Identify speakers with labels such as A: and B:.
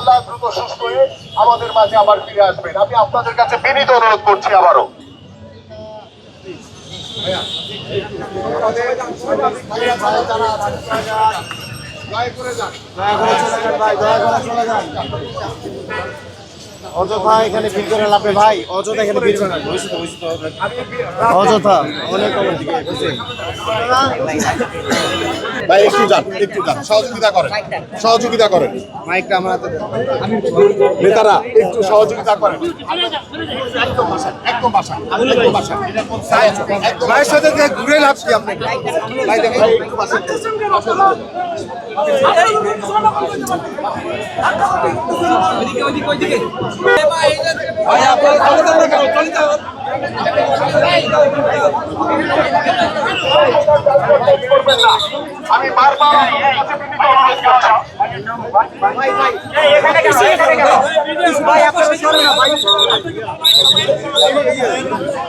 A: ইনশাআল্লাহ দ্রুত সুস্থ হয়ে আমাদের মাঝে আবার ফিরে আসবেন। আমি আপনাদের কাছে বিনীত অনুরোধ করছি আবারও।
B: অযথা এখানে ভিড় করে লাভে ভাই, অযথা এখানে ভিড় করে অযথা, অনেক?
A: ভাই একটু যান একটু যান। সহযোগিতা করেন। সহযোগিতা করেন।
B: মাইকটা আমার হাতে।
A: নেতারা একটু সহযোগিতা করেন। একদম বাসা একদম বাসা একদম বাসা
B: ভাইয়ের সাথে ঘুরে লাভ কি আপনি ভাই দেখেন
A: একটু বাসা আমি বারবার আপনার কাছে বারবার
C: ভাই আপনারা